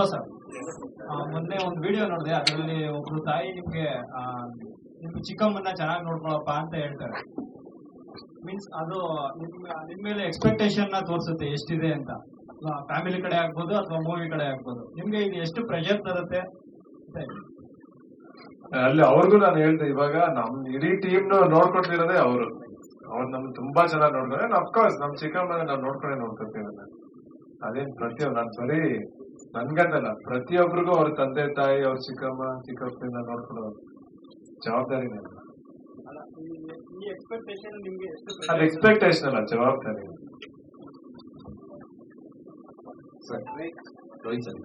Shiva sir. ಮೊನ್ನೆ ಒಂದು video ನೋಡಿದೆ, ಅದರಲ್ಲಿ ಒಬ್ರು ತಾಯಿ ನಿಮ್ಗೆ ನಿಮ್ ಚಿಕ್ಕಮ್ಮನ್ನ ಚೆನ್ನಾಗಿ ನೋಡ್ಕೊಳಪ್ಪ ಅಂತ ಹೇಳ್ತಾರೆ. ಮೀನ್ಸ್ ಅದು ನಿಮ್ ಮೇಲೆ ಎಕ್ಸ್ಪೆಕ್ಟೇಷನ್ನ ತೋರಿಸುತ್ತೆ, ಎಷ್ಟಿದೆ ಅಂತ. ಫ್ಯಾಮಿಲಿ ಕಡೆ ಆಗ್ಬೋದು ಅಥವಾ ಮೂವಿ ಕಡೆ ಆಗ್ಬೋದು. ನಿಮ್ಗೆ ಇದು ಎಷ್ಟು ಪ್ರೆಷರ್ ತರುತ್ತೆ. ಅಲ್ಲಿ ಅವ್ರಿಗೂ ನಾನು ಹೇಳ್ದೆ, ಇವಾಗ ನಮ್ ಇಡೀ ಟೀಮ್ ನೋಡ್ಕೊಳ್ತಿರೋದೇ ಅವರು. ಅವ್ರು ನಮ್ ತುಂಬಾ ಚೆನ್ನಾಗಿ ನೋಡ್ಕೊಂಡ್ರೆ ಅಫ್ಕೋರ್ಸ್ ನಮ್ ಚಿಕ್ಕಮ್ಮನ ನಾವು ನೋಡ್ಕೊಂಡೇ ನೋಡ್ಕೊತೀವಿ ಅದೇನು ಪ್ರತಿಯೊಂದು ನಾನು ಬರೀ ನನ್ಗಂತಲ್ಲ ಪ್ರತಿಯೊಬ್ಬರಿಗೂ ಅವ್ರ ತಂದೆ ತಾಯಿ ಅವ್ರ ಚಿಕ್ಕಮ್ಮ ಚಿಕ್ಕಪ್ಪನ ನೋಡ್ಕೊಳ್ಳೋ ಜವಾಬ್ದಾರಿನೇ ಅಲ್ಲ. ಅಲ್ಲ, ಈ- ಈ ಎಕ್ಸ್ಪೆಕ್ಟೇಷನ್ ನಿಮ್ಗೆ ಎಷ್ಟು ಅದು pressure ಎಕ್ಸ್ಪೆಕ್ಟೇಷನ್ ಅಲ್ಲ ಜವಾಬ್ದಾರಿ ಸರ್ ರೋಹಿತ್ ಸರ್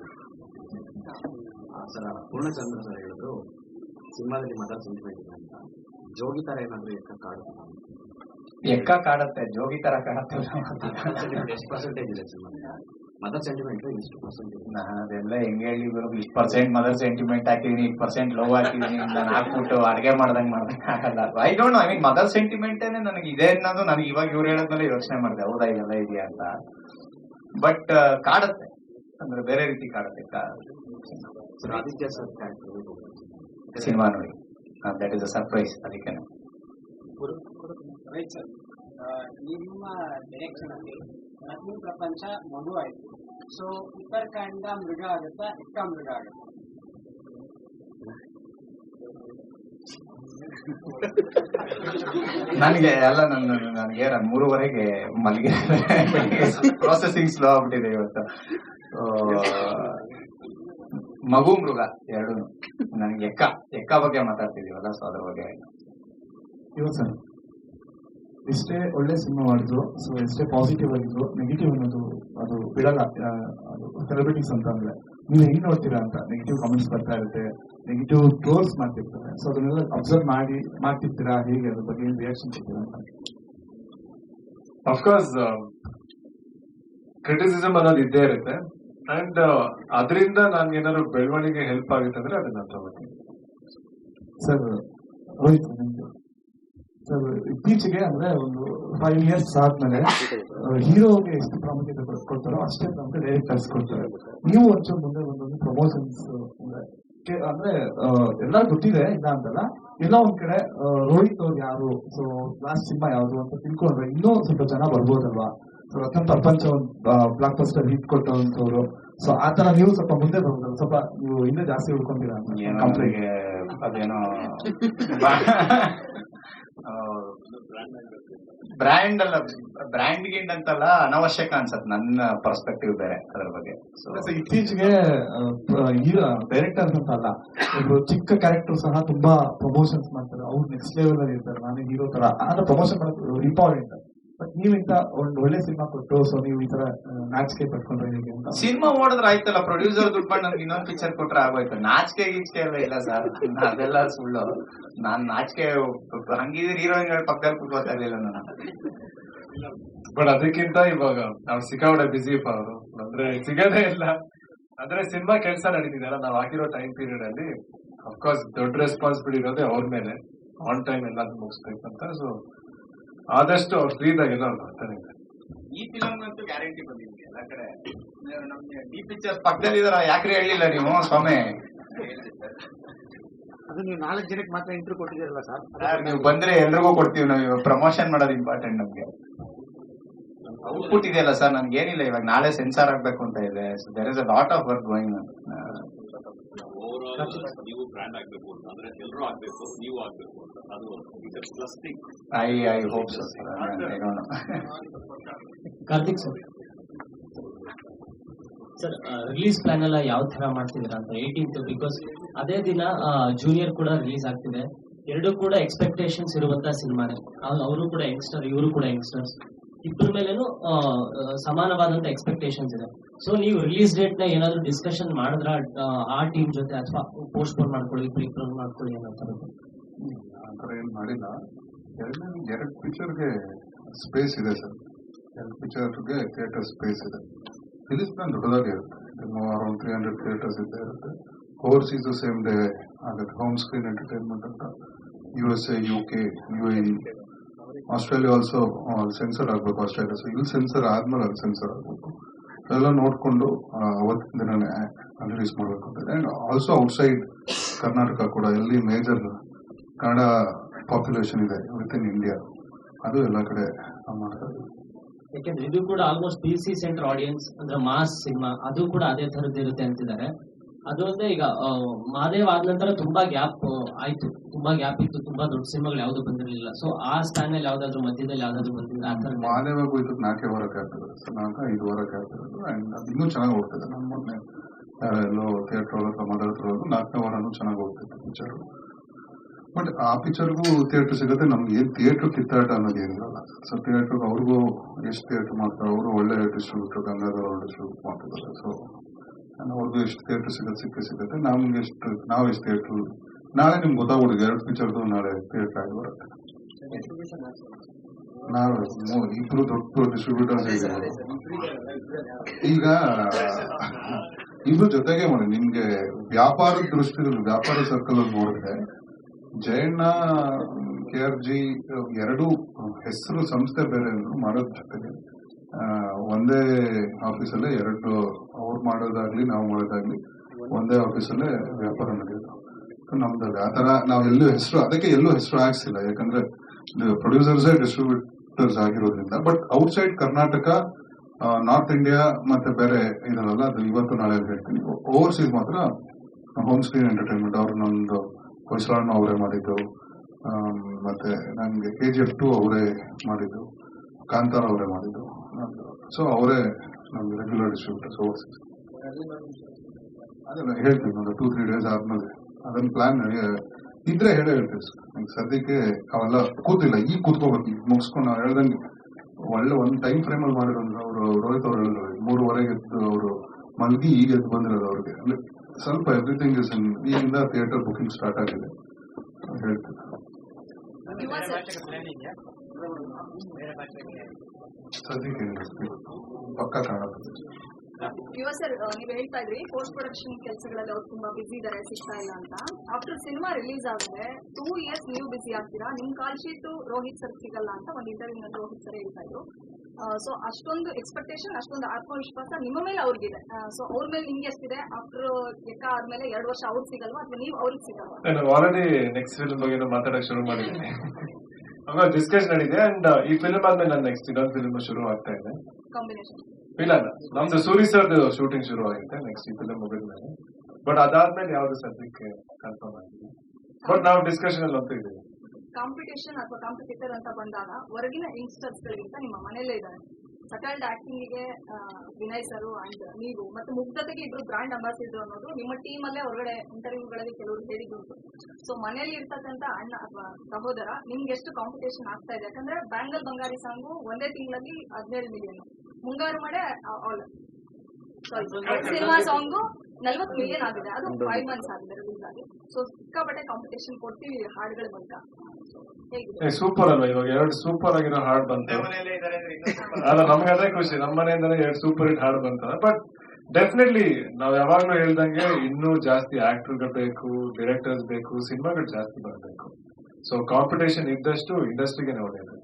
ಆ, ಸರ್ ಪೂರ್ಣಚಂದ್ರ ಸರ್ ಹೇಳಿದ್ರು ಸಿನಿಮಾದಲ್ಲಿ ಮದರ್ ಸೆಂಟಿಮೆಂಟ್ ಇದೆ ಅಂತ ಜೋಗಿ ತರ ಏನಾದ್ರು ಎಕ್ಕ ಕಾಡುತ್ತೆ ಎಕ್ಕ ಕಾಡತ್ತೆ ಜೋಗಿ ತರ ಕಾಡತ್ತೆ ಎಷ್ಟು ಪರ್ಸೆಂಟೇಜ್ ಇದೆ ಸಿನಿಮಾ ಮದರ್ ಸೆಂಟಿಮೆಂಟ್ ಇಷ್ಟು ಪರ್ಸೆಂಟ್ ನಾನು ಅದೆಲ್ಲ ಹೆಂಗ್ ಹೇಳಿ ಇಷ್ಟು ಪರ್ಸೆಂಟ್ ಮದರ್ ಸೆಂಟಿಮೆಂಟ್ ಹಾಕಿದೀನಿ ಇಷ್ಟು ಪರ್ಸೆಂಟ್ ಲೋ ಹಾಕಿದೀನಿ ನಾನು ಹಾಕ್ಬಿಟ್ಟು ಅಡುಗೆ ಮಾಡ್ದಂಗೆ ಮಾಡ್ದಂಗೆ I don't know I mean mother ಸೆಂಟಿಮೆಂಟೇನೆ ನನಗೆ ಇದೆ ಅನ್ನೋದು ನನಗೆ ಇವಾಗ ಇವ್ರು ಹೇಳೋದ್ಮೇಲೆ ಯೋಚನೆ ಮಾಡಿದೆ ಹೌದಾ ಇದೆಲ್ಲ ಇದೆಯಾ ಅಂತ. ಬಟ್ ಕಾಡತ್ತೆ. ಅಂದ್ರೆ ಬೇರೆ ರೀತಿ ಕಾಡತ್ತೆ ಆದಿತ್ಯ ಸರ್ ಸಿನಿಮಾ ನೋಡಿ. ದಟ್ ಇಸ್ ಅ ಸರ್ಪ್ರೈಸ್ ಅದಕ್ಕೆ ನಿಮ್ಮ ಡೈರೆಕ್ಷನ್ ನದಿ ಪ್ರಪಂಚ ಮಗು ಆಯ್ತು ಸೊ ಉತ್ತರಾಖಂಡ ಮೃಗ ಆಗುತ್ತಾ ಇಕ್ಕ ಮೃಗ ಆಗುತ್ತೆ? ನನಗೆ ಅಲ್ಲ ನನ್ನ ನನಗೆ ನಾನು ಮೂರುವರೆಗೆ ಮಲ್ಲಿಗೆ ಪ್ರೊಸೆಸಿಂಗ್ ಸ್ಲೋ ಆಗ್ಬಿಟ್ಟಿದೆ ಇವತ್ತು. ಮಗು ಮೃಗ ಎರಡು. ನನಗೆ ಎಕ್ಕ ಎಕ್ಕ ಬಗ್ಗೆ ಮಾತಾಡ್ತಿದೀವಲ್ಲ ಸೊ ಅದ್ರ ಬಗ್ಗೆ. ಇವತ್ತು ಸರ್ ಎಷ್ಟೇ ಒಳ್ಳೆ ಸಿನಿಮಾ ಮಾಡಿದ್ರು ಸೊ ಎಷ್ಟೇ ಪಾಸಿಟಿವ್ ಆಗಿದ್ರು ನೆಗೆಟಿವ್ ಅನ್ನೋದು ಅದು ಬಿಡಲ್ಲ ಅದು ಸೆಲೆಬ್ರಿಟೀಸ್ ಅಂತ ಅಂದ್ರೆ. ನೀವು ಹೆಂಗ್ ನೋಡ್ತೀರಾ ಅಂತ? ನೆಗೆಟಿವ್ ಕಾಮೆಂಟ್ಸ್ ಬರ್ತಾ ಇರುತ್ತೆ ನೆಗೆಟಿವ್ ಟ್ರೋಲ್ಸ್ ಮಾಡ್ತಿರ್ತಾರೆ. ಸೊ ಅದನ್ನೆಲ್ಲ ಅಬ್ಸರ್ವ್ ಮಾಡಿ ಮಾಡ್ತಿರ್ತೀರಾ? ಹೇಗೆ? ಅದ್ರ ಬಗ್ಗೆ ರಿಯಾಕ್ಷನ್ ಕೊಡ್ತೀರಾ ಅಂತ. ಅಫ್ಕೋರ್ಸ್ ಕ್ರಿಟಿಸಿಸಮ್ ಅನ್ನೋದು ಇದ್ದೇ ಇರುತ್ತೆ. ಅಂಡ್ ಅದರಿಂದ ನನ್ಗೆ ಏನಾದ್ರು ಬೆಳವಣಿಗೆ ಹೆಲ್ಪ್ ಆಗುತ್ತೆ ಅಂದ್ರೆ ಅದನ್ನ ತಗೋತೀನಿ. ಸರ್ ಸರ್ ಇತ್ತೀಚೆಗೆ ಅಂದ್ರೆ ಒಂದು ಫೈವ್ ಇಯರ್ಸ್ ಆದ್ಮೇಲೆ ಹೀರೋಗೆ ಎಷ್ಟು ಪ್ರಾಮುಖ್ಯತೆ ಕೊಡ್- ಕೊಡ್ತಾರೋ ಅಷ್ಟೇ ಪ್ರಾಮುಖ್ಯತೆ ಡೈರೆಕ್ಟರ್ಸ್ ಕೊಡ್ತಾರೆ ನೀವು ಒಂಚೂರು ಮುಂದೆ ಒಂದೊಂದು ಪ್ರಮೋಷನ್ಸ್ ಅಂದ್ರೆ ಎಲ್ಲ ಗೊತ್ತಿದೆ ಇಲ್ಲ ಅಂತಲ್ಲ. ಎಲ್ಲ ಒಂದ್ ಕಡೆ ರೋಹಿತ್ ಅವ್ರು ಯಾರು ಸೊ ಲಾಸ್ಟ್ ಸಿನಿಮಾ ಯಾವುದು ಅಂತ ತಿಳ್ಕೊಂಡ್ರೆ ಇನ್ನೂ ಸ್ವಲ್ಪ ಜನ ಬರ್ಬೋದಲ್ವಾ? ಸೊ ರತ್ನ ಪ್ರಪಂಚ ಒಂದು ಬ್ಲಾಕ್ ಬಸ್ಟರ್ ಹಿಟ್ ಕೊಟ್ಟಂತವ್ರು ಸೊ ಆತರ ತರ ನೀವು ಸ್ವಲ್ಪ ಮುಂದೆ ಬರ್ಬೋದಲ್ಲ ಸ್ವಲ್ಪ ನೀವು ಇನ್ನೂ ಜಾಸ್ತಿ ಉಳ್ಕೊಂಡಿರ ಅದೇನೋ ಬ್ರ್ಯಾಂಡ್ ಅಲ್ಲ ಬ್ರ್ಯಾಂಡ್ ಗಿಂಡ್ ಅಂತಲ್ಲ ಅನವಶ್ಯಕ ಅನ್ಸತ್ ನನ್ನ ಪರ್ಸ್ಪೆಕ್ಟಿವ್ ಬೇರೆ, ಅದ್ರ ಬಗ್ಗೆ. ಇತ್ತೀಚೆಗೆ ಡೈರೆಕ್ಟರ್ ಅಂತ ಅಲ್ಲ, ಒಬ್ರು ಚಿಕ್ಕ ಕ್ಯಾರೆಕ್ಟರ್ ಸಹ ತುಂಬಾ ಪ್ರಮೋಷನ್ಸ್ ಮಾಡ್ತಾರೆ, ಅವ್ರು ನೆಕ್ಸ್ಟ್ ಲೆವೆಲ್ ಅಲ್ಲಿ ಇರ್ತಾರೆ, ನಾನು ಹೀರೋ ತರ, ಆದ್ರೆ ಪ್ರಮೋಷನ್ ಮಾಡೋದು ಇಂಪಾರ್ಟೆಂಟ್ ಬಟ್ ನೀವಿಂತ ಇಂತ ಒಂದು ಒಳ್ಳೆ ಸಿನಿಮಾ ಕೊಟ್ಟು ಸೊ ನೀವು ಈ ತರ ನಾಚಿಕೆ ಪಡ್ಕೊಂಡ್ರೆ ಹೇಗೆ ಅಂತ. ಸಿನಿಮಾ ಓಡಿದ್ರೆ ಆಯ್ತಲ್ಲ ಪ್ರೊಡ್ಯೂಸರ್ ದುಡ್ಡು ಮಾಡಿ ನನ್ಗೆ ಇನ್ನೊಂದು ಪಿಕ್ಚರ್ ಕೊಟ್ರೆ ಆಗೋಯ್ತು. ನಾಚಿಕೆ ಗೀಚಿಕೆ ಎಲ್ಲ ಇಲ್ಲ ಸರ್. ಅದೆಲ್ಲ ಸುಳ್ಳು. ನಾನ್ ನಾಚಿಕೆ ಹಂಗಿದ್ರೆ ಹೀರೋಯಿನ್ ಪಕ್ಕದಲ್ಲಿ ಕೂತ್ಕೋತಾ ಇರ್ಲಿಲ್ಲ ನಾನು. ಬಟ್ ಅದಕ್ಕಿಂತ ಇವಾಗ ನಾವು ಸಿಕ್ಕಾಪಟ್ಟೆ ಬಿಸಿ ಅವರು. ಅಂದ್ರೆ ಸಿಗದೇ ಇಲ್ಲ. ಅಂದ್ರೆ ಸಿನಿಮಾ ಕೆಲಸ ನಡೀತಿದೆಯಲ್ಲ ನಾವು ಹಾಕಿರೋ ಟೈಮ್ ಪೀರಿಯಡ್ ಅಲ್ಲಿ ಅಫ್ಕೋರ್ಸ್ ದೊಡ್ಡ ರೆಸ್ಪಾನ್ಸಿಬಿಲಿಟಿ ಇರೋದೇ ಅವ್ರ ಮೇಲೆ. ಆನ್ ಟೈಮ್ ಎಲ್ಲ ಮುಗಿಸ್ಬೇಕಂತ ಸೊ ಆದಷ್ಟು ಅವ್ರು ಫ್ರೀದಾಗ ಅವ್ರು ಬರ್ತಾನೆ ಈ ಫಿಲಮ್ ಅಂತೂ ಗ್ಯಾರಂಟಿ ಬಂದಿದೆ. ಎಲ್ಲ ಕಡೆ ನಮ್ಗೆ ಡಿ ಪಿಕ್ಚರ್ಸ್ ಪಕ್ಕದಲ್ಲಿ ಇದಾರ ಯಾಕ್ರಿ ಹೇಳಿಲ್ಲ ನೀವು ಸ್ವಾಮಿ? ಅದು ನೀವು ನಾಲ್ಕು ಜನಕ್ಕೆ ಮಾತ್ರ ಇಂಟರ್ವ್ಯೂ ಕೊಟ್ಟಿದ್ದೀರಲ್ಲ ಸರ್ ಸರ್, ನೀವು ಬಂದ್ರೆ ಎಲ್ರಿಗೂ ಕೊಡ್ತೀವಿ ನಾವು ಪ್ರಮೋಷನ್ ಮಾಡೋದು ಇಂಪಾರ್ಟೆಂಟ್ ನಮ್ಗೆ. ಔಟ್ಪುಟ್ ಇದೆಯಲ್ಲ ಸರ್ ನನ್ಗೆ ಏನಿಲ್ಲ ಇವಾಗ ನಾಳೆ ಸೆನ್ಸಾರ್ ಆಗ್ಬೇಕು ಅಂತ ಇದೆ. There is a lot of work going ನೀವು ಬ್ರ್ಯಾಂಡ್ ಆಗ್ಬೇಕು ಅಂತ. ಅಂದ್ರೆ ಎಲ್ಲರೂ ಆಗ್ಬೇಕು ನೀವು ಆಗ್ಬೇಕು ಅಂತ. ಅದು plus thing I I hope Karthik sir sir release plan ಎಲ್ಲ ಯಾವ ತರ ಮಾಡ್ತಿದ್ದೀರಾ ಅಂತ ಏಯ್ಟೀನ್ತ್ ಬಿಕಾಸ್ ಅದೇ ದಿನ ಜೂನಿಯರ್ ಕೂಡ ರಿಲೀಸ್ ಆಗ್ತಿದೆ. ಎರಡು ಕೂಡ ಎಕ್ಸ್ಪೆಕ್ಟೇಷನ್ಸ್ ಇರುವಂತಹ ಸಿನಿಮಾನೇ. ಅವರು ಕೂಡ ಯಂಗ್ಸ್ಟರ್ ಇವರು ಕೂಡ ಯಂಗ್ಸ್ಟರ್ಸ್ ಇಬ್ಬರ ಮೇಲೇನು ಸಮಾನವಾದಂತ ಎಕ್ಸ್ಪೆಕ್ಟೇಷನ್ಸ್ ಇದೆ. ಸೊ ನೀವು ರಿಲೀಸ್ ಡೇಟ್ನ ಏನಾದ್ರು ಡಿಸ್ಕಷನ್ ಮಾಡಿದ್ರ, ಆ ಟೀಮ್ ಜೊತೆ ಅಥವಾ ಪೋಸ್ಟ್ಪೋನ್ ಮಾಡ್ಕೊಳ್ಳಿ ಪ್ರಿಪೋನ್ ಮಾಡ್ಕೊಳ್ಳಿ ಅನ್ನೋ ಥರದ್ದು ಆ ಥರ ಏನು ಮಾಡಿಲ್ಲ. ಎರಡು ಪಿಕ್ಚರ್ಗೆ ಸ್ಪೇಸ್ ಇದೆ ಸರ್. ಎರಡು ಪಿಕ್ಚರ್ಗೆ ಥಿಯೇಟರ್ ಸ್ಪೇಸ್ ಇದೆ. ರಿಲೀಸ್ ಪ್ಲಾನ್ ದೊಡ್ಡದಾಗಿ ಇರುತ್ತೆ. ಅರೌಂಡ್ ತ್ರೀ ಹಂಡ್ರೆಡ್ ಥಿಯೇಟರ್ಸ್ ಇದ್ದೇ ಇರುತ್ತೆ. ಓವರ್ಸೀಸ್ ಸೇಮ್ ಡೇ ಆಗುತ್ತೆ. ಹೋಮ್ ಸ್ಕ್ರೀನ್ ಎಂಟರ್ಟೈನ್ಮೆಂಟ್ ಅಂತ. U S A U K U A Australia also censor ಆಗಬೇಕು ಆಸ್ಟ್ರೇಲಿಯಾ ಸೊ ಇಲ್ಲಿ ಸೆನ್ಸರ್ ಆದ್ಮೇಲೆ ಅಲ್ಲಿ ಸೆನ್ಸರ್ ಆಗಬೇಕು. ಎಲ್ಲ ನೋಡಿಕೊಂಡು ಅವತ್ತಿನ ದಿನನೇ ರಿಲೀಸ್ ಮಾಡಬೇಕು ಅಂತ. ಆ್ಯಂಡ್ ಆಲ್ಸೋ ಔಟ್ಸೈಡ್ ಕರ್ನಾಟಕ ಕೂಡ, ಎಲ್ಲಿ ಮೇಜರ್ ಕನ್ನಡ ಪಾಪ್ಯುಲೇಷನ್ ಇದೆ ವಿತ್ ಇನ್ ಇಂಡಿಯಾ ಅದು ಎಲ್ಲ ಕಡೆ ಮಾಡ್ತಾ ಯಾಕೆಂದ್ರೆ ಇದು ಕೂಡ almost P C centre audience ಅಂದ್ರೆ ಮಾಸ್ ಸಿನಿಮಾ ಅದು ಕೂಡ ಅದೇ ತರದ್ದು ಇರುತ್ತೆ ಅಂತಿದ್ದಾರೆ. ಅದು ಅಲ್ಲದೆ ಈಗ ಮಾದೇವ್ ಆದ ನಂತರ ತುಂಬಾ ಗ್ಯಾಪ್ ಆಯ್ತು. ತುಂಬಾ ಗ್ಯಾಪ್ ಇತ್ತು, ತುಂಬಾ ದೊಡ್ಡ ಸಿನಿಮಾಗಳು ಯಾವ್ದು ಬಂದಿರಲಿಲ್ಲ. ಸೊ ಆ ಸ್ಟ್ಯಾಂಡ್ನಲ್ಲಿ ಯಾವ್ದಾದ್ರು ಮಧ್ಯದಲ್ಲಿ ಯಾವ್ದಾದ್ರು ಬಂದಿಲ್ಲ ಆ ಮಾದೇವಾಗೂ ಇದಕ್ಕೆ ನಾಲ್ಕೇ ವಾರಕ್ಕೆ ಆಗ್ತಿರೋದು ನಾಲ್ಕು, ಐದು ವಾರಕ್ಕೆ ಆಗ್ತಿರೋದು ಅಂಡ್ ಇನ್ನೂ ಚೆನ್ನಾಗಿ ಹೋಗ್ತದೆ. ನಮ್ಮ ಮೊನ್ನೆ ಎಲ್ಲೋ ಥಿಯೇಟರ್ ಒಳಗೆ ಮಾತಾಡ್ತಿರೋದು ನಾಲ್ಕನೇ ವಾರನೂ ಚೆನ್ನಾಗಿ ಹೋಗ್ತಿತ್ತು ಪಿಕ್ಚರ್ ಬಟ್ ಆ ಪಿಕ್ಚರ್ಗೂ ಥಿಯೇಟರ್ ಸಿಗುತ್ತೆ ನಮ್ಗೆ ಏನ್ ಥಿಯೇಟರ್ ಕಿತ್ತಾಟ ಅನ್ನೋದು ಏನಿರಲ್ಲ ಸೊ ಥಿಯೇಟರ್ ಅವ್ರಿಗೂ ಎಷ್ಟು ಥಿಯೇಟರ್ ಮಾಡ್ತಾರೆ? ಅವರು ಒಳ್ಳೆ ಡಿಸ್ಟ್ರಿಬ್ಯೂಟರ್ ಗಂಗಾಧರ್ ಅವರು ಡಿಸ್ಟ್ರಿಬ್ಯೂಟ್ ಮಾಡ್ತಿದ್ದಾರೆ. ಸೊ ಅವ್ರಿಗೂ ಎಷ್ಟು ಥಿಯೇಟರ್ ಸಿಗುತ್ತೆ ಸಿಕ್ಕ ಸಿಗುತ್ತೆ. ನಮ್ಗೆ ಎಷ್ಟು ನಾವು ಎಷ್ಟು ಥಿಯೇಟರ್ ನಾಳೆ ನಿಮ್ಗೆ ಗೊತ್ತಾಗ್ಬಿಡುತ್ತೆ. ಎರಡು ಪಿಕ್ಚರ್ದು ನಾಳೆ ಥಿಯೇಟರ್ ಆಗಿ ಬರುತ್ತೆ. ನಾವು ಇಬ್ರು ದೊಡ್ಡ ಡಿಸ್ಟ್ರಿಬ್ಯೂಟರ್ಸ್ ಈಗ ಇಬ್ರು ಜೊತೆಗೆ ಮಾಡಿ ನಿಮ್ಗೆ ವ್ಯಾಪಾರ ದೃಷ್ಟಿಯಲ್ಲಿ ವ್ಯಾಪಾರ ಸರ್ಕಲ್ ಅಲ್ಲಿ ನೋಡಿದ್ರೆ ಜಯಣ್ಣ ಕೆ ಆರ್ ಜಿ ಎರಡು ಹೆಸರು ಸಂಸ್ಥೆ ಬೇರೆ ಅಂದ್ರು ಮಾಡೋದ್ ಜೊತೆಗೆ ಒಂದೇ ಆಫೀಸಲ್ಲೇ ಎರಡು ಅವ್ರು ಮಾಡೋದಾಗ್ಲಿ, ನಾವು ಮಾಡೋದಾಗ್ಲಿ ಒಂದೇ ಆಫೀಸಲ್ಲೇ ವ್ಯಾಪಾರ ನಡೆಯೋದು ನಮ್ದು ಆ ತರ ನಾವು ಎಲ್ಲೂ ಹೆಸರು, ಅದಕ್ಕೆ ಎಲ್ಲೂ ಹೆಸರು ಹಾಕ್ಸಿಲ್ಲ. ಯಾಕಂದ್ರೆ ಪ್ರೊಡ್ಯೂಸರ್ಸೇ ಡಿಸ್ಟ್ರಿಬ್ಯೂಟರ್ಸ್ ಆಗಿರೋದ್ರಿಂದ but outside Karnataka north India ಮತ್ತೆ ಬೇರೆ ಇದರಲ್ಲ ಅದು ಇವತ್ತು ನಾಳೆ ಹೇಳ್ತೀನಿ. ಓವರ್ಸೀಸ್ ಮಾತ್ರ ಹೋಮ್ ಸ್ಕ್ರೀನ್ ಎಂಟರ್ಟೈನ್ಮೆಂಟ್ ಅವ್ರು ನಮ್ದು ಹೊಯ್ಸಳಣ್ಣ ಅವರೇ ಮಾಡಿದ್ದು ಮತ್ತೆ ನಂಗೆ ಕೆ ಜಿ ಎಫ್ ಟು ಅವರೇ ಮಾಡಿದ್ದು, ಕಾಂತಾರ ಅವರೇ ಮಾಡಿದ್ದು. ಸೊ ಅವರೇ, ನಮ್ಗೆ ರೆಗ್ಯುಲರ್ ಡಿಸ್ಟ್ರಿಬ್ಯೂಟರ್ಸ್ ಓವರ್ಸೀಸ್ ಅದೆಲ್ಲ ಹೇಳ್ತೀನಿ, ಒಂದು ಟೂ ತ್ರೀ ಡೇಸ್ ಆದ್ಮೇಲೆ. ಅದನ್ನ ಪ್ಲಾನ್ ಇದ್ರೆ ಹೇಳೇ ಹೇಳ್ತೀವಿ ಸರ್. ನಂಗೆ ಸದ್ಯಕ್ಕೆ ಅವೆಲ್ಲ ಕೂತಿಲ್ಲ, ಈಗ ಕೂತ್ಕೋಬೇಕು, ಈಗ ಮುಗಿಸ್ಕೊಂಡು ನಾವು ಹೇಳ್ದಂಗೆ. ಒಳ್ಳೆ ಒಂದು ಟೈಮ್ ಫ್ರೇಮ್ ಅಲ್ಲಿ ಮಾಡಿರೋದು ಅವರು, ರೋಹಿತ್ ಅವರು ಹೇಳಿದ್ರು, ಮೂರುವರೆಗೆ ಎದ್ದು ಅವರು ಮಲಗಿ ಈಗ ಎದ್ದು ಬಂದಿರೋದು ಅವ್ರಿಗೆ. ಅಂದ್ರೆ ಸ್ವಲ್ಪ ಎವ್ರಿಥಿಂಗ್ ಇಸ್ ಈಗಿಂದ ಥಿಯೇಟರ್ ಬುಕಿಂಗ್ ಸ್ಟಾರ್ಟ್ ಆಗಿದೆ. ಹೇಳ್ತೀನಿ. ಸದ್ಯಕ್ಕೆ ಏನಿಲ್ಲ. ಪಕ್ಕ ಕಾಣುತ್ತೆ ಯುವ ಸರ್ ನೀವು ಹೇಳ್ತಾ ಇದ್ರಿ ಪೋಸ್ಟ್ ಪ್ರೊಡಕ್ಷನ್ ಕೆಲಸಗಳಲ್ಲಿ ಅವ್ರು ತುಂಬಾ ಬಿಸಿ ಇದಾರೆ, ಸಿಗ್ತಾ ಇಲ್ಲ ಅಂತ. ಆಫ್ಟರ್ ಸಿನಿಮಾ ರಿಲೀಸ್ ಆದ್ರೆ ಟೂ ಇಯರ್ಸ್ ನೀವು ಬಿಸಿ ಆಗ್ತೀರಾ? ನಿಮ್ ಕಾಲ್ ರೋಹಿತ್ ಸರ್ ಸಿಗಲ್ಲ ಅಂತ ಒಂದು ಇಂಟರ್ವ್ಯೂ ನಲ್ಲಿ ರೋಹಿತ್ ಸರ್ ಹೇಳ್ತಾ ಇದ್ರು. ಸೊ ಅಷ್ಟೊಂದು ಎಕ್ಸ್ಪೆಕ್ಟೇಷನ್ ಅಷ್ಟೊಂದು ಆತ್ಮವಿಶ್ವಾಸ ನಿಮ್ಮ ಮೇಲೆ ಅವ್ರಿಗಿದೆ. ಸೊ ಅವ್ರ ಮೇಲೆ ನಿಮ್ಗೆ ಎಷ್ಟಿದೆ? ಆಫ್ಟರ್ ಲೆಕ್ಕ ಆದ್ಮೇಲೆ ಎರಡು ವರ್ಷ ಅವ್ರಿಗೆ ಸಿಗಲ್ವಾ? ಅಥವಾ ನೀವು ಅವ್ರಿಗೆ ಸಿಗಲ್ವಾ? ಆಲ್ರೆಡಿ ನೆಕ್ಸ್ಟ್ ಫಿಲ್ಮ್ ಬಗ್ಗೆ ಮಾತಾಡಕ್ ಶುರು ಮಾಡಿದ್ದೀನಿ. ಆಮೇಲೆ ಡಿಸ್ಕಸ್ ನಡೀದೆ ಅಂಡ್ ಈ ಫಿಲ್ಮ್ ಆದ್ಮೇಲೆ ನಾನು ನೆಕ್ಸ್ಟ್ ಇನ್ನೊಂದು ಫಿಲ್ಮ್ ಶುರು ಆಗ್ತಾ ಇದೆ ಇಲ್ಲ ನಮ್ದು ಸೂರಿ ಸರ್ ಶೂಟಿಂಗ್ ಶುರು ಆಗುತ್ತೆ ನೆಕ್ಸ್ಟ್ ಈ ಫಿಲ್ಮ್ ಮುಗಿದ್ಮೇಲೆ. ಬಟ್ ಅದಾದ್ಮೇಲೆ ಯಾವ್ದು ಸದ್ಯಕ್ಕೆ ಕನ್ಫರ್ಮ್ ಆಗಿದೆ ಬಟ್ ನಾವು ಡಿಸ್ಕಷನ್ ಅಲ್ಲಿ ಅಂತೂ ಇದ್ದೀವಿ. ಕಾಂಪಿಟೇಷನ್ ಅಥವಾ ಕಾಂಪಿಟೇಟರ್ ಅಂತ ಬಂದಾಗ ಹೊರಗಿನ ಯಂಗ್ಸ್ಟರ್ಸ್ ಗಳಿಗಿಂತ ನಿಮ್ಮ ಮನೆಯಲ್ಲೇ ಇದ್ದಾರೆ. ಸಟಲ್ಡ್ ಆಕ್ಟಿಂಗ್ಗೆ ವಿನಯ್ ಸರ್ ಅಂಡ್ ನೀವು ಮತ್ತೆ ಮುಗ್ಧತೆಗೆ ಇಬ್ರು ಬ್ರಾಂಡ್ ಅಂಬಾಸಿಡರ್ ಅನ್ನೋದು ನಿಮ್ಮ ಟೀಮ್ ಅಲ್ಲೇ ಹೊರಗಡೆ ಇಂಟರ್ವ್ಯೂಗಳಲ್ಲಿ ಕೆಲವರು ಹೇಳಿದ್ರು ಸೊ ಮನೆಯಲ್ಲಿ ಇರ್ತಕ್ಕಂತ ಅಣ್ಣ ಅಥವಾ ಸಹೋದರ ನಿಮ್ಗೆ ಎಷ್ಟು ಕಾಂಪಿಟೇಷನ್ ಆಗ್ತಾ ಇದೆ? ಯಾಕಂದ್ರೆ ಬ್ಯಾಂಗಲ್ ಬಂಗಾರಿ ಸಾಂಗು ಒಂದೇ ತಿಂಗಳಲ್ಲಿ ಹದಿನೇಳು million Mungaru Male all sorry cinema song ನಲ್ವತ್ತು ಮಿಲಿಯನ್ ಆಗಿದೆ. ಅದು ಫೈವ್ ಮಂತ್ಸ್ ಆಗಿದೆ ರಿಲೀಸ್ ಆಗಿ ಸೊ ಸಿಕ್ಕಾಪಟ್ಟೆ ಕಾಂಪಿಟೇಷನ್ ಕೊಡ್ತೀವಿ ಹಾಡುಗಳು ಬಂತ ಹೇಗಿದೆ? ಸೂಪರ್ ಅಲ್ವಾ? ಇವಾಗ ಎರಡು ಸೂಪರ್ ಆಗಿರೋ ಹಾಡ್ ಬಂತು. ಅಲ್ಲ ನಮ್ಗೆ ಅದೇ ಖುಷಿ. ನಮ್ಮ ಮನೆಯಿಂದನೇ ಎರಡು ಸೂಪರ್ ಹಿಟ್ ಹಾಡು ಬಂತ ಬಟ್ ಡೆಫಿನೆಟ್ಲಿ ನಾವ್ ಯಾವಾಗ್ಲೂ ಹೇಳ್ದಂಗೆ ಇನ್ನೂ ಜಾಸ್ತಿ ಆಕ್ಟರ್ಗಳು ಬೇಕು ಡೈರೆಕ್ಟರ್ಸ್ ಬೇಕು ಸಿನಿಮಾಗಳು ಜಾಸ್ತಿ ಬರಬೇಕು. ಸೊ ಕಾಂಪಿಟೇಷನ್ ಇದ್ದಷ್ಟು ಇಂಡಸ್ಟ್ರಿಗೆ ಒಳ್ಳೆಯದು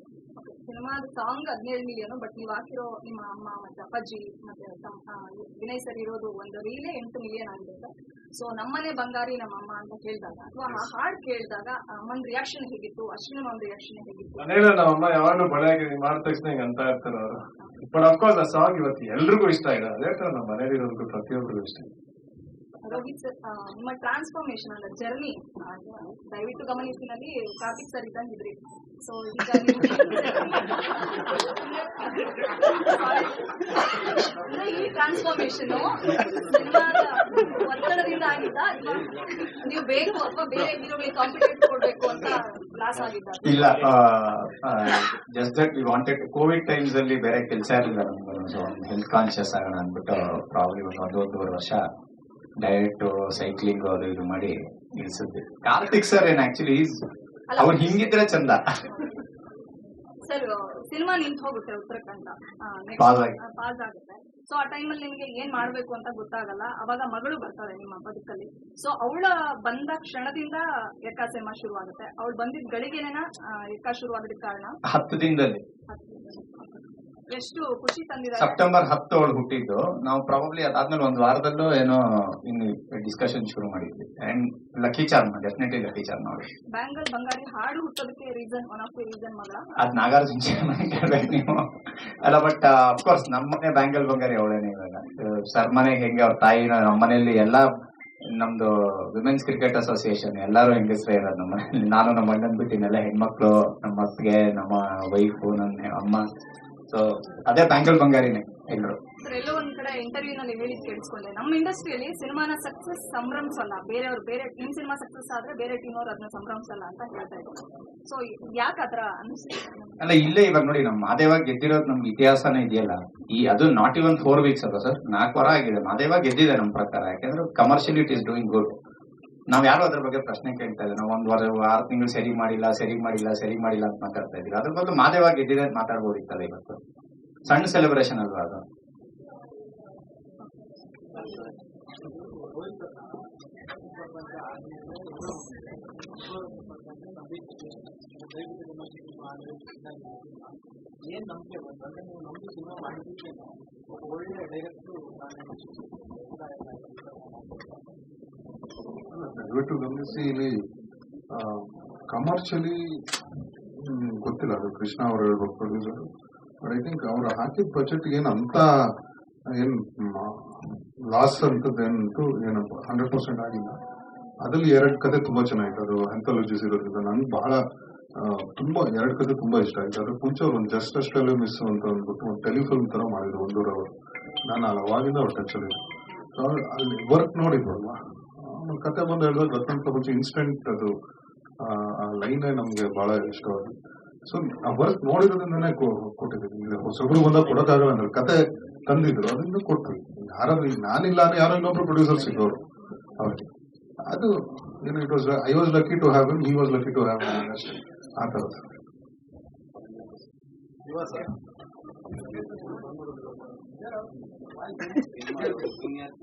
ಸಿನಿಮಾದ ಸಾಂಗ್ ಹದಿನೇಳು ಮಿಲಿಯನ್ ಬಟ್ ನೀವು ಹಾಕಿರೋ ನಿಮ್ಮ ಅಮ್ಮ ಮತ್ತೆ ಅಪ್ಪಾಜಿ ಮತ್ತೆ ವಿನಯ್ ಸರ್ ಇರೋದು ಒಂದು ರೀಲೇ ಎಂಟು ಮಿಲಿಯನ್ ಆಗಿದೆ ಸರ್ ಸೊ ನಮ್ಮನೆ ಬಂಗಾರಿ ನಮ್ಮ ಅಮ್ಮ ಅಂತ ಕೇಳಿದಾಗ ಅಥವಾ ಆ ಹಾಡ್ ಕೇಳಿದಾಗ ಅಮ್ಮನ ರಿಯಾಕ್ಷನ್ ಹೇಗಿತ್ತು ಅಶ್ವಿನ ಒಂದು ರಿಯಾಕ್ಷನ್ ಹೇಗಿತ್ತು? ಮನೇಲಿ ನಮ್ಮ ಅಮ್ಮ ಯಾವಾಗ್ಲೂ ಬಳೆ ಮಾಡಿದ ತಕ್ಷಣ ಹಿಂಗ್ ಅಂತ ಇರ್ತಾರೆ ಅವರು. ಬಟ್ ಅಫ್ಕೋರ್ಸ್ ಆ ಸಾಂಗ್ ಇವತ್ತು ಎಲ್ರಿಗೂ ಇಷ್ಟ ಇದೆ ಅದೇ ತರ ನಮ್ಮ ಮನೇಲಿ ಇರೋದಕ್ಕೂ ಪ್ರತಿಯೊಬ್ಬರಿಗೂ ಇಷ್ಟ. ಇದೆ ರೋಹಿತ್ ಸರ್ ನಿಮ್ಮ ಟ್ರಾನ್ಸ್ಫಾರ್ಮೇಶನ್ ಅಂದ್ರೆ ಜರ್ನಿ ದಯವಿಟ್ಟು ಗಮನಿಸಿನಲ್ಲಿ ಕಾರ್ತಿಕ್ ಸರ್ ಇದ್ದಂಗಿದ್ರಿ ಸೊ ಈ ಟ್ರಾನ್ಸ್ಫಾರ್ಮೇಶನ್ ಒತ್ತಡದಿಂದ ಆಗಿದ್ದ ನೀವು ಬೇಕು ಅಥವಾ ಬೇರೆ ಹೀರೋಗಳಿಗೆ ಕಾಂಪಿಟೇಟ್ ಕೊಡ್ಬೇಕು ಅಂತ ಲಾಸ್ ಆಗಿದ್ದ? ಇಲ್ಲ just that we wanted Covid times ಅಲ್ಲಿ ಬೇರೆ ಕೆಲಸ ಇರಲಿಲ್ಲ ನಮ್ಗೆ. ಹೆಲ್ತ್ ಕಾನ್ಶಿಯಸ್ ಆಗೋಣ ಅಂದ್ಬಿಟ್ಟು ಪ್ರಾಬ್ಲಿ ಒಂದು ಒಂದು ಒಂದೂವರೆ ವರ್ಷ ಡಯಟ್ ಸೈಕ್ಲಿಂಗ್ ಅದು ಇದು ಮಾಡಿ ನಿಲ್ಸಿದ್ವಿ. ಕಾರ್ತಿಕ್ ಸರ್ ಏನ್ ಆಕ್ಚುಲಿ ಅವ್ರು ಹಿಂಗಿದ್ರೆ ಚಂದ. ಸರ್ ಸಿನಿಮಾ ನಿಂತು ಹೋಗುತ್ತೆ ಉತ್ತರಾಖಂಡ. ಪಾಸ್ ಆಗುತ್ತೆ. ಸೊ ಆ ಟೈಮಲ್ಲಿ ನಿಮಗೆ ಏನ್ ಮಾಡ್ಬೇಕು ಅಂತ ಗೊತ್ತಾಗಲ್ಲ. ಅವಾಗ ಮಗಳು ಬರ್ತಾಳೆ ನಿಮ್ಮ ಬದುಕಲ್ಲಿ. ಸೊ ಅವಳ ಬಂದ ಕ್ಷಣದಿಂದ ಎಕ್ಕ ಸಿನಿಮಾ ಶುರು ಆಗುತ್ತೆ ಅವಳು ಬಂದಿದ್ ಗಳಿಗೆನೇನ ಎಕ್ಕ ಶುರು ಆಗೋದಕ್ಕೆ ಕಾರಣ? ಹತ್ತು ದಿನದಲ್ಲಿ. ಎಷ್ಟು ಖುಷಿ ತಂದಿದ್ದಾರೆ. ಸೆಪ್ಟೆಂಬರ್ ಹತ್ತು ಅವಳು ಹುಟ್ಟಿದ್ದು. ನಾವು ಪ್ರಾಬಬ್ಲಿ ಅದಾದ್ಮೇಲೆ ಒಂದು ವಾರದಲ್ಲೂ ಏನೋ ಇನ್ನು ಡಿಸ್ಕಷನ್ ಶುರು ಮಾಡಿದ್ವಿ. And lucky charm definitely lucky charm ಅವಳು ಬ್ಯಾಂಗಲ್ ಬಂಗಾರಿ ಹಾಡು ಹುಟ್ಟೋದಕ್ಕೆ reason one of the reason ಮಗಳ? ಅದ್ ನಾಗಾರ್ಜುನ ಕೇಳ್ಬೇಕು ನೀವು. ಅಲ್ಲ ಬಟ್ ಅಫ್ಕೋರ್ಸ್ ನಮ್ಮನೆ ಬ್ಯಾಂಗಲ್ ಬಂಗಾರಿ ಅವಳೇನೆ ಇವಾಗ. ಸರ್ ಮನೆಗೆ ಹೆಂಗೆ ಅವ್ರ ತಾಯಿ ನಮ್ಮ ಮನೆಯಲ್ಲಿ ಎಲ್ಲಾ ನಮ್ದು ವಿಮೆನ್ಸ್ ಕ್ರಿಕೆಟ್ ಅಸೋಸಿಯೇಷನ್ ಎಲ್ಲರೂ ಹೆಂಗಸ್ರೇ ಇರೋದು ನಮ್ಮ ನಾನು ನಮ್ಮ ಅಣ್ಣನ್ ಬಿಟ್ಟಿನೆಲ್ಲ ಹೆಣ್ಮಕ್ಳು ನಮ್ಮ ಅತ್ತಿಗೆ ನಮ್ಮ ವೈಫು ನನ್ನ ಅಮ್ಮ. ಸೊ ಅದೇ ಬ್ಯಾಂಗಲ್ ಬಂಗಾರಿನೇ ಎಲ್ಲರೂ ಎಲ್ಲೋ ಒಂದ್ ಕಡೆ ಇಂಟರ್ವ್ಯೂ ನಾನು ಹೇಳಿದ್ ಕೇಳಿಸ್ಕೊಂಡೆ. ನಮ್ಮ ಇಂಡಸ್ಟ್ರಿಯಲ್ಲಿ ಸಿನಿಮಾನ ಸಕ್ಸಸ್ ಸಂಭ್ರಮಿಸಲ್ಲ. ಬೇರೆಯವ್ರು ಬೇರೆ ಟೀಮ್ ಸಿನಿಮಾ ಸಕ್ಸಸ್ ಆದ್ರೆ ಬೇರೆ ಟೀಮ್ ಅವ್ರು ಅದನ್ನ ಸಂಭ್ರಮಿಸಲ್ಲ ಅಂತ ಹೇಳ್ತಾ ಇದ್ದಾರೆ ಸೊ ಯಾಕೆ ಆತರ ಅಲ್ಲ ಇಲ್ಲೇ ಇವಾಗ ನೋಡಿ ನಮ್ಮ ಮಾದೇವ ಗೆದ್ದಿರೋದು ನಮ್ಗೆ ಇತಿಹಾಸನೇ ಇದೆಯಲ್ಲ. ಈ ಅದು ನಾಟ್ ಇವನ್ ಫೋರ್ ವೀಕ್ಸ್ ಅಲ್ಲ ಸರ್? ನಾಲ್ಕು ವಾರ ಆಗಿದೆ. ಮಾದೇವ ಗೆದ್ದಿದೆ ನಮ್ಮ ಪ್ರಕಾರ. ಯಾಕಂದ್ರೆ commercial it is doing good ನಾವ್ ಯಾರು ಅದ್ರ ಬಗ್ಗೆ ಪ್ರಶ್ನೆ ಕೇಳ್ತಾ ಇದ್ದೀವಿ? ನಾವು ಒಂದ್ ವಾರ, ಆರು ತಿಂಗಳು ಸರಿ ಮಾಡಿಲ್ಲ ಸರಿ ಮಾಡಿಲ್ಲ ಸರಿ ಮಾಡಿಲ್ಲ ಅಂತ ಮಾತಾಡ್ತಾ ಇದೀವಿ ಅದ್ರ ಬದಲು ಮಾದೇವಾಗಿ ಗೆದ್ದಿದೆ ಅಂತ ಮಾತಾಡ್ಬೋದಿತ್ತಲ್ಲ ಇವತ್ತು. ಸಣ್ಣ ಸೆಲೆಬ್ರೇಷನ್ ಅಲ್ವಾ ಅದು? ಒಳ್ಳೆ ಡೈರೆಕ್ಟ್ರು ದಯವಿಟ್ಟು ಗಮನಿಸಿ ಇಲ್ಲಿ ಕಮರ್ಷಿಯಲಿ ಗೊತ್ತಿಲ್ಲ, ಅದು ಕೃಷ್ಣ ಅವರು ಹೇಳ್ಬೇಕು ಪ್ರೊಡ್ಯೂಸರ್ ಬಟ್ ಐ ಥಿಂಕ್ ಅವ್ರು ಹಾಕಿದ ಬಜೆಟ್ ಏನ್ ಅಂತ ಏನ್ ಲಾಸ್ ಅಂತದ್ದೇನಂತೂ ಏನಪ್ಪ ಹಂಡ್ರೆಡ್ ಪರ್ಸೆಂಟ್ ಆಗಿಲ್ಲ. ಅದ್ರಲ್ಲಿ ಎರಡು ಕತೆ ತುಂಬಾ ಚೆನ್ನಾಗಿತ್ತು. ಅದು ಹೆಂಥಾಲಜಿಸ್ ಇರೋದ್ರಿಂದ ನನ್ಗೆ ಬಹಳ ತುಂಬಾ, ಎರಡು ಕತೆ ತುಂಬಾ ಇಷ್ಟ ಆಯ್ತು. ಅದ್ರ ಮುಂಚೆ ಅವ್ರು ಒಂದು ಜಸ್ಟ್ ಅಷ್ಟಲ್ಲೇ ಮಿಸ್ ಅಂತ ಅಂದ್ಬಿಟ್ಟು ಒಂದು ಟೆಲಿಫಿಲ್ಮ್ ತರ ಮಾಡಿದ್ರು ಒಂದೂರವರು ನಾನು ಅವಾಗಿಂದ ಅವ್ರ ಟಚ್ ಅಲ್ಲಿ. ವರ್ಕ್ ನೋಡಿದ್ವಲ್ವಾ? ಕತೆ ಬಂದು ಹೇಳಿದಾಗ ರತನ್ ಪ್ರಪಂಚ ಇನ್ಸ್ಟೆಂಟ್ ಅದು ಲೈನೇ ನಮ್ಗೆ ಬಹಳ ಇಷ್ಟವಾಗಿದೆ ಸೊ ಆ ವರ್ಕ್ ನೋಡಿದ್ರಿಂದನೇ ಕೊಟ್ಟಿದ್ದೀನಿ. ಹೊಸಬ್ರು ಬಂದಾಗ ಕೊಡಕ್ಕಾಗಲ್ಲ ಅಂದ್ರೆ. ಕತೆ ತಂದಿದ್ರು, ಅದರಿಂದ ಕೊಟ್ರು. ಯಾರಾದ್ರೂ ಈಗ ನಾನಿಲ್ಲ ಅಂದ್ರೆ ಯಾರೋ ಇನ್ನೊಬ್ರು ಪ್ರೊಡ್ಯೂಸರ್ ಸಿಗೋರು ಅವ್ರಿಗೆ. ಅದು ಏನು it was I was lucky to have he was lucky to have ಆ Thank ಸೀನಿಯರ್